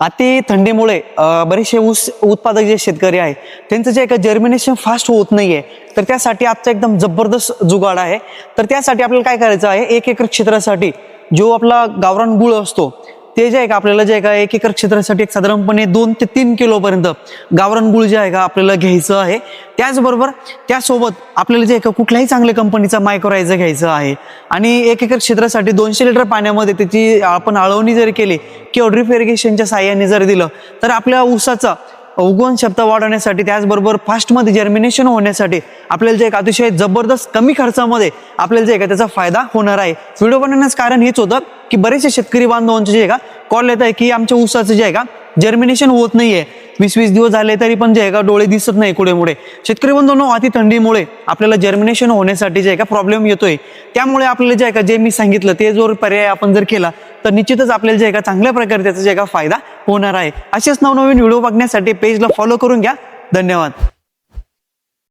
अति थंडीमुळे बरेचसे ऊस उत्पादक जे शेतकरी आहे त्यांचं जे काही जर्मिनेशन फास्ट होत नाहीये तर त्यासाठी आजचा एकदम जबरदस्त जुगाड आहे. तर त्यासाठी आपल्याला काय करायचं आहे? एक एकर क्षेत्रासाठी जो आपला गावरान गुळ असतो ते जे आहे का आपल्याला जे आहे का एक एकर क्षेत्रासाठी एक साधारणपणे दोन ते तीन किलोपर्यंत गावरान गुळ जे आहे का आपल्याला घ्यायचं आहे. त्याचबरोबर त्यासोबत आपल्याला जे आहे का कुठल्याही चांगल्या कंपनीचा मायक्रोरायझर घ्यायचं आहे. आणि एक एकर क्षेत्रासाठी दोनशे लिटर पाण्यामध्ये त्याची आपण आळवणी जर केली किंवा ड्रिप इरिगेशनच्या साह्याने जर दिलं तर आपल्या ऊसाचा उगवण क्षमता वाढवण्यासाठी त्याचबरोबर फास्टमध्ये जर्मिनेशन होण्यासाठी आपल्याला जे एक अतिशय जबरदस्त कमी खर्चामध्ये आपल्याला जे आहे का त्याचा फायदा होणार आहे. व्हिडिओ बनवण्याचं कारण हेच होतं की बरेचसे शेतकरी बांधवांचे जे आहे का कॉल येत आहे की आमच्या ऊसाचं जे आहे का जर्मिनेशन होत नाहीये. वीस वीस दिवस झाले तरी पण जे आहे का डोळे दिसत नाही कुठे मुळे शेतकरी बंधूंनो अति थंडीमुळे आपल्याला जर्मिनेशन होण्यासाठी जे आहे का प्रॉब्लेम येतोय. त्यामुळे आपल्याला जे आहे का जे मी सांगितलं ते जर पर्याय आपण जर केला तर निश्चितच आपल्याला जे आहे का चांगल्या प्रकारे त्याचा जे आहे का फायदा होणार आहे. असेच नवनवीन व्हिडिओ बघण्यासाठी पेजला फॉलो करून घ्या. धन्यवाद.